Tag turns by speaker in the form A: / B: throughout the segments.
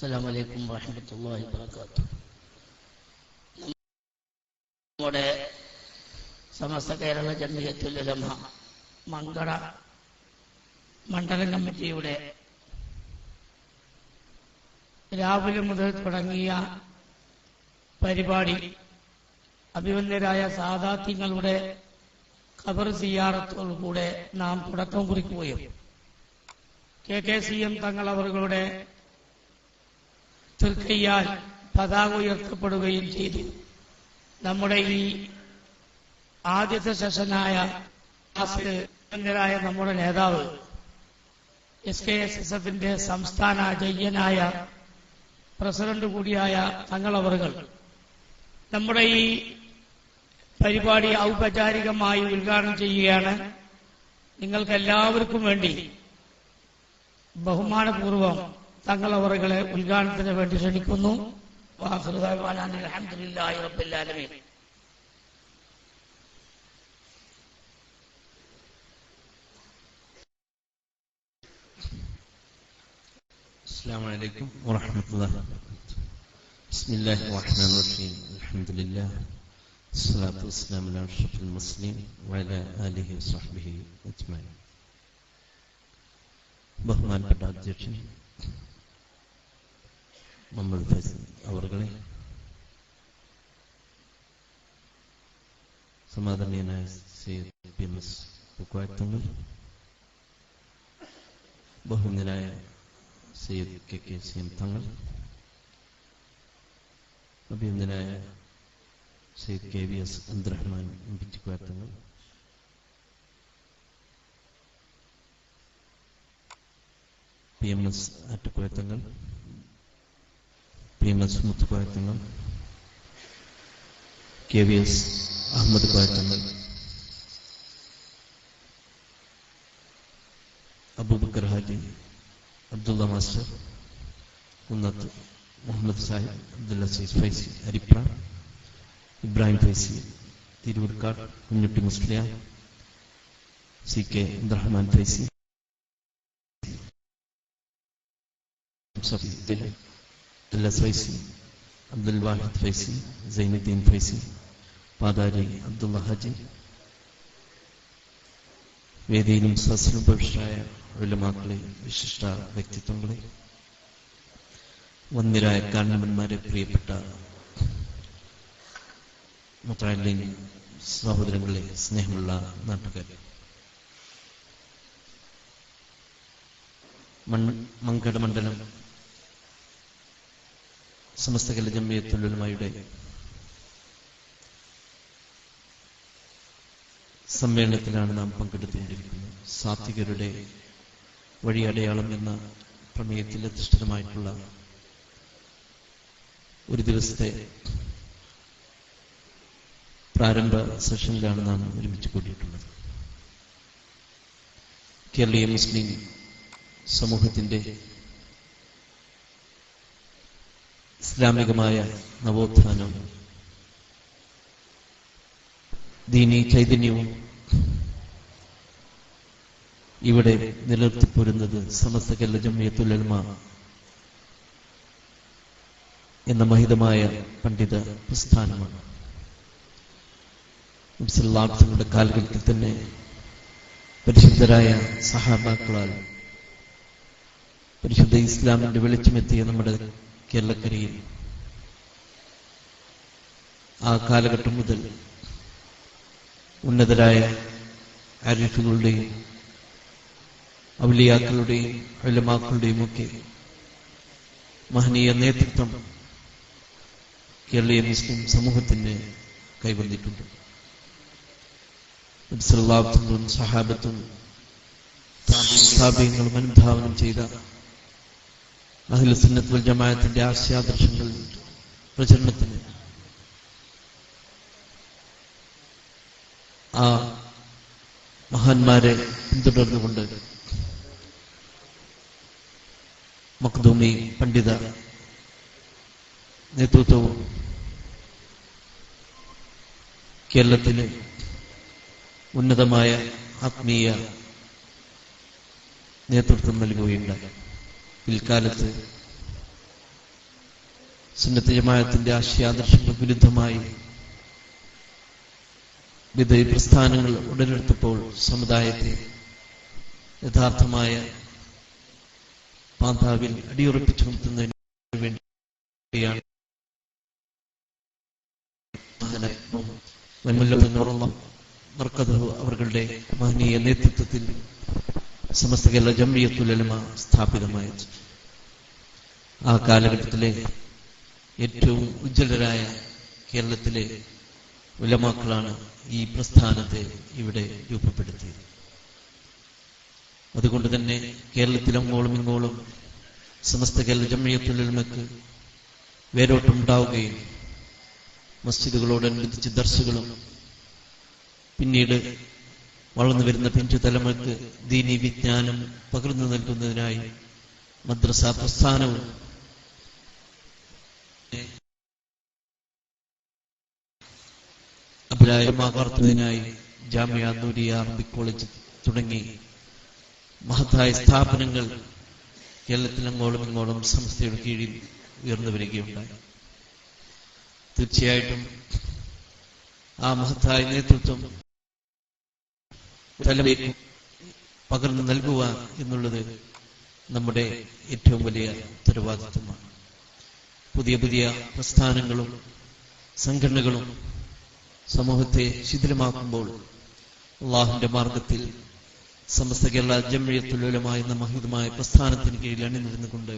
A: അസ്സാം വലൈക്കും വാഹമത്തല്ലാഹി വാത്ത നമ്മുടെ സമസ്ത കേരള ജമിയത്തുലമ മങ്കട മണ്ഡലം കമ്മിറ്റിയുടെ രാവിലെ മുതൽ തുടങ്ങിയ പരിപാടി അഭിമന്യരായ സാധാത്യങ്ങളുടെ ഖബർ സിയാറത്തോടുകൂടെ നാം തുടക്കം കുറിക്കുകയും കെ കെ സി എം തങ്ങൾ അവരുടെ തൃക്കയ്യാൽ പതാക ഉയർത്തപ്പെടുകയും ചെയ്തു. നമ്മുടെ ഈ ആദ്യത്തെ സെഷനായ നമ്മുടെ നേതാവ് എസ് കെ എസ് എസ് എഫിന്റെ സംസ്ഥാന ജയ്യനായ പ്രസിഡന്റ് കൂടിയായ തങ്ങളവറുകൾ. നമ്മുടെ ഈ പരിപാടി ഔപചാരികമായി ഉദ്ഘാടനം ചെയ്യുകയാണ്. നിങ്ങൾക്കെല്ലാവർക്കും വേണ്ടി ബഹുമാനപൂർവം തങ്ങളവറുകളെ ഉദ്ഘാടനത്തിന് വേണ്ടി ക്ഷണിക്കുന്നു വാഹൃദാൻ അലഹദില്ലാഹി റബ്ബില്ലാലമീൻ
B: السلام عليكم ورحمة الله بسم الله الرحمن الرحيم الحمد لله الصلاة والسلام على أشرف المسلمين وعلى آله وصحبه أجمعين ബഹുമാനപ്പെട്ട അധ്യക്ഷൻ മുഹമ്മദ് ഫൈസൽ അവർകളെ സമാധാനീയനായ Sayyid P M S Sayyid K K C M Thangal അഭിനന്ദനായ Sayyid K V S Abdurahman പിറ്റിക്കുവാത്തങ്ങൾ P M S ആറ്റുകുഴത്തങ്ങൾ പി എം എസ് മുത്തുകുഴത്തങ്ങൾ കെ വി എസ് അഹമ്മദ് കുഴത്തങ്ങൾ അബൂബക്കർ ഹാജി അബ്ദുള്ള മാസ്റ്റർ കുന്നത്ത് മുഹമ്മദ് സാഹിബ് അബ്ദുള്ള സൈസ് ഫൈസി അരിപ്ര ഇബ്രാഹിം ഫൈസി തിരൂർക്കാട് കുഞ്ഞുട്ടി മുസ്ലിയ സി കെ അബ്ദുറഹ്മാൻ ഫൈസി അബ്ദുള്ള ഫൈസി അബ്ദുൽ വാഹിദ് ഫൈസി സൈനുദ്ദീൻ ഫൈസി പാതാരി അബ്ദുള്ള ഹാജി വേദിയിലും സസ്ലും പുരുഷരായ ഉലമാക്കളെ വിശിഷ്ട വ്യക്തിത്വങ്ങളെ വന്ദിരായ കാരണവന്മാരെ പ്രിയപ്പെട്ട മുത്താലിൻ സഹോദരങ്ങളെ സ്നേഹമുള്ള നാട്ടുകാരെ. മങ്കട മണ്ഡലം സമസ്ത കല ജമ്മിയത്തുലമായുടെ സമ്മേളനത്തിലാണ് നാം പങ്കെടുത്തുകൊണ്ടിരിക്കുന്നത്. സാത്വികരുടെ വഴിയടയാളം എന്ന പ്രമേയത്തിൽ അധിഷ്ഠിതമായിട്ടുള്ള ഒരു ദിവസത്തെ പ്രാരംഭ സെഷനിലാണ് നാം ഒരുമിച്ച് കൂടിയിട്ടുള്ളത്. കേരളീയ മുസ്ലിം സമൂഹത്തിന്റെ ഇസ്ലാമികമായ നവോത്ഥാനം. ദീനി ചൈതന്യവും ഇവിടെ നിലനിർത്തിപ്പോരുന്നത് സമസ്ത കേരള ജമ്മിയത്തുലമ എന്ന മഹിതമായ പണ്ഡിത പ്രസ്ഥാനമാണ്. നബ്സല്ലാങ്ങളുടെ കാലഘട്ടത്തിൽ തന്നെ പരിശുദ്ധരായ സഹാബാക്കളാൽ പരിശുദ്ധ ഇസ്ലാമിന്റെ വെളിച്ചമെത്തിയ നമ്മുടെ കേരളക്കരയിൽ ആ കാലഘട്ടം മുതൽ ഉന്നതരായ ആരിഫുകളുടെയും ഔലിയാക്കളുടെയും അലമാക്കളുടെയും ഒക്കെ മഹനീയ നേതൃത്വം കേരളീയ മുസ്ലിം സമൂഹത്തിന് കൈവന്നിട്ടുണ്ട്. സഹാബത്തും സ്ഥാപനങ്ങളും അനുധാവനം ചെയ്ത അഖിലസുന്നത്ത് വൽ ജമാഅത്തിന്റെ ആശയാദർശങ്ങൾ പ്രചരണത്തിന്. ആ മഹാന്മാരെ പിന്തുടർന്നുകൊണ്ട് മക്ദൂമി പണ്ഡിത നേതൃത്വവും കേരളത്തിന് ഉന്നതമായ ആത്മീയ നേതൃത്വം നൽകുകയുണ്ടായി. പിൽക്കാലത്ത് സുന്നത്ത് ജമാഅത്തിന്റെ ആശയാദർശങ്ങൾ വിരുദ്ധമായി വിധ പ്രസ്ഥാനങ്ങൾ ഉടലെടുത്തപ്പോൾ സമുദായത്തെ യഥാർത്ഥമായ പാന്താവിൽ അടിയുറപ്പിച്ചു നിർത്തുന്നതിന് വേണ്ടിയാണ് അവരുടെ മഹനീയ നേതൃത്വത്തിൽ സമസ്ത കേരള ജംഇയ്യത്തുൽ സ്ഥാപിതമായത്. ആ കാലഘട്ടത്തിലെ ഏറ്റവും ഉജ്ജ്വലരായ കേരളത്തിലെ ഉലമാക്കളാണ് ഈ പ്രസ്ഥാനത്തെ ഇവിടെ രൂപപ്പെടുത്തിയത്. അതുകൊണ്ട് തന്നെ കേരളത്തിലങ്ങോളം ഇങ്ങോളം സമസ്ത കേരള ജമ്മിയത്തുലമക്ക് വേരോട്ടമുണ്ടാവുകയും മസ്ജിദുകളോടനുബന്ധിച്ച് ദർശകളും പിന്നീട് വളർന്നു വരുന്ന പിഞ്ചു തലമുറയ്ക്ക് ദീനി വിജ്ഞാനം പകർന്നു നൽകുന്നതിനായി മദ്രസ പ്രസ്ഥാനവും അഭിപ്രായമാകർത്തുന്നതിനായി ജാമ്യ നൂരിയ അറബിക് കോളേജ് തുടങ്ങി മഹത്തായ സ്ഥാപനങ്ങൾ കേരളത്തിൽ അങ്ങോളം ഇങ്ങോളം സംസ്ഥയുടെ കീഴിൽ ഉയർന്നു വരികയുണ്ടായി. തീർച്ചയായിട്ടും ആ മഹത്തായ നേതൃത്വം തലവേക്ക് പകർന്നു നൽകുക എന്നുള്ളത് നമ്മുടെ ഏറ്റവും വലിയ ഉത്തരവാദിത്വമാണ്. പുതിയ പുതിയ പ്രസ്ഥാനങ്ങളും സംഘടനകളും സമൂഹത്തെ ശിഥിലമാക്കുമ്പോൾ അള്ളാഹിന്റെ മാർഗത്തിൽ സമസ്ത കേരള ജമ്മിയത്തുലമായ എന്ന മഹിതമായ പ്രസ്ഥാനത്തിന് കീഴിൽ അണിനിരുന്നുകൊണ്ട്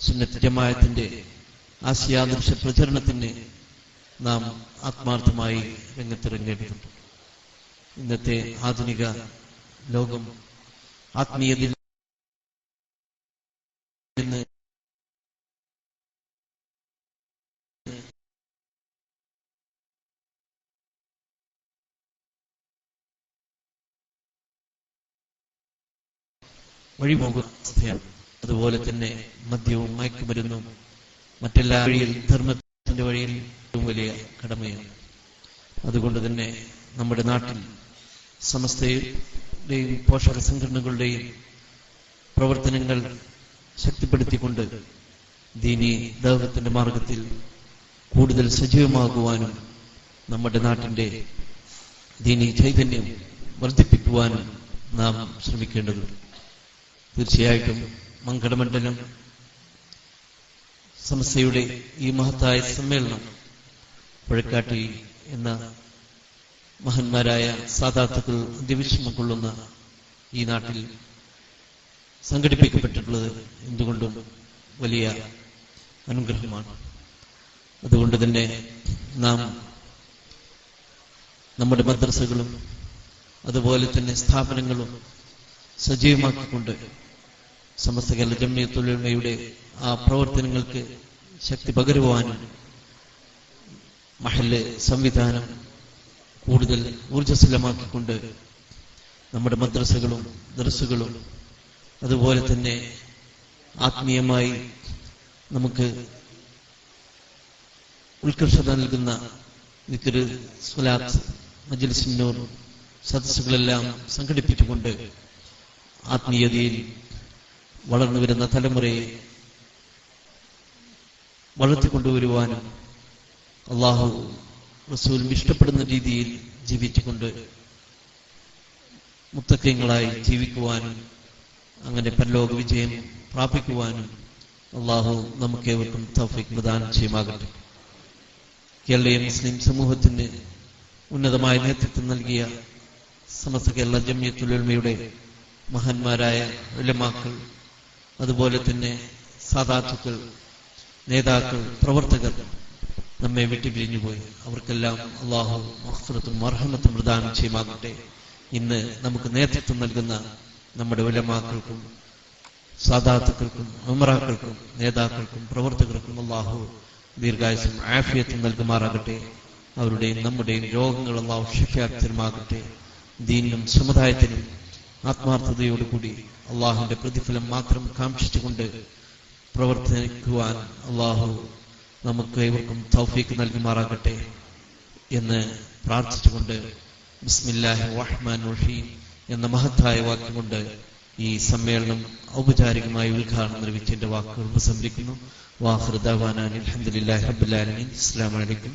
B: സുന്നത്ത് ജമായത്തിന്റെ ആശയാദർശ പ്രചരണത്തിന് നാം ആത്മാർത്ഥമായി രംഗത്തിറങ്ങേണ്ടതുണ്ട്. ഇന്നത്തെ ആധുനിക ലോകം ആത്മീയതയിൽ നിന്ന് വഴിപോകുന്ന അതുപോലെ തന്നെ മദ്യവും മയക്കുമരുന്നും മറ്റെല്ലാ വഴിയിൽ ധർമ്മത്തിന്റെ വഴിയിൽ ഏറ്റവും വലിയ കടമയാണ്. അതുകൊണ്ട് തന്നെ നമ്മുടെ നാട്ടിൽ സമസ്തയുടെയും പോഷക സംഘടനകളുടെയും പ്രവർത്തനങ്ങൾ ശക്തിപ്പെടുത്തിക്കൊണ്ട് ദീനി ദൈവത്തിന്റെ മാർഗത്തിൽ കൂടുതൽ സജീവമാകുവാനും നമ്മുടെ നാട്ടിന്റെ ദീനി ചൈതന്യം വർദ്ധിപ്പിക്കുവാനും നാം ശ്രമിക്കേണ്ടതുണ്ട്. തീർച്ചയായിട്ടും മങ്കടമണ്ഡലം സമസ്തയുടെ ഈ മഹത്തായ സമ്മേളനം പുഴക്കാട്ടി എന്ന മഹന്മാരായ സാധാർത്ഥത്തിൽ അന്ത്യവിഷമം കൊള്ളുന്ന ഈ നാട്ടിൽ സംഘടിപ്പിക്കപ്പെട്ടിട്ടുള്ളത് എന്തുകൊണ്ടും വലിയ അനുഗ്രഹമാണ്. അതുകൊണ്ട് തന്നെ നാം നമ്മുടെ മദ്രസകളും അതുപോലെ തന്നെ സ്ഥാപനങ്ങളും സജീവമാക്കിക്കൊണ്ട് സമസ്ത കേരള ജമ്മിയത്തുലമയുടെ ആ പ്രവർത്തനങ്ങൾക്ക് ശക്തി പകരുവാനും മഹൽ സംവിധാനം കൂടുതൽ ഊർജസ്വലമാക്കിക്കൊണ്ട് നമ്മുടെ മദ്രസകളും ദർസുകളും അതുപോലെ തന്നെ ആത്മീയമായി നമുക്ക് ഉത്കർഷത നൽകുന്ന വിക്കര് സ്വലാത്ത് മജിൽസിനോർ സദസ്സുകളെല്ലാം സംഘടിപ്പിച്ചുകൊണ്ട് ആത്മീയതയിൽ വളർന്നു വരുന്ന തലമുറയെ വളർത്തിക്കൊണ്ടുവരുവാനും അള്ളാഹു റസൂലും ഇഷ്ടപ്പെടുന്ന രീതിയിൽ ജീവിച്ചുകൊണ്ട് മുത്തക്കങ്ങളായി ജീവിക്കുവാനും അങ്ങനെ പരലോക വിജയം പ്രാപിക്കുവാനും അള്ളാഹു നമുക്കേവർക്കും തൗഫിക് പ്രദാനം ചെയ്യുമാകട്ടെ. കേരളീയ മുസ്ലിം സമൂഹത്തിന് ഉന്നതമായ നേതൃത്വം നൽകിയ സമസ്ത കേരള ജമ്യത്തുലമയുടെ മഹാന്മാരായ ഉലമാക്കൾ അതുപോലെ തന്നെ സാധാത്തുക്കൾ നേതാക്കൾ പ്രവർത്തകർ നമ്മെ പോയി. അവർക്കെല്ലാം അള്ളാഹു മഹ്ഫറത്തും മർഹമത്തും പ്രദാനം ചെയ്യുമാകട്ടെ. ഇന്ന് നമുക്ക് നേതൃത്വം നൽകുന്ന നമ്മുടെ ഉലമാക്കൾക്കും സാദാത്തുക്കൾക്കും ഉമറാക്കൾക്കും നേതാക്കൾക്കും പ്രവർത്തകർക്കും അള്ളാഹു ദീർഘായുസും ആഫിയത്തും നൽകുമാറാകട്ടെ. അവരുടെയും നമ്മുടെയും രോഗങ്ങൾ അള്ളാഹു ഷിഫ്യാക്തരുമാകട്ടെ ദീനിനും സമുദായത്തിനും ആത്മാർത്ഥതയോടുകൂടി അള്ളാഹുവിന്റെ പ്രതിഫലം മാത്രം കാക്ഷിച്ചുകൊണ്ട് പ്രവർത്തിക്കുവാൻ അള്ളാഹു നമുക്ക് ഏവർക്കും തൗഫീക്ക് നൽകുമാറാകട്ടെ എന്ന് പ്രാർത്ഥിച്ചുകൊണ്ട് ബിസ്മില്ലാഹി റഹ്മാൻ റഹീം എന്ന മഹത്തായ വാക്യം കൊണ്ട് ഈ സമ്മേളനം ഔപചാരികമായി ഉദ്ഘാടനം നിർവഹിച്ചതിന്റെ വാക്കുകൾ ഉപസംഹരിക്കുന്നു. വാഹൃദാൻ അലഹദില്ലാഹി റബുലാലമീൻ അസ്സാം വലൈക്കും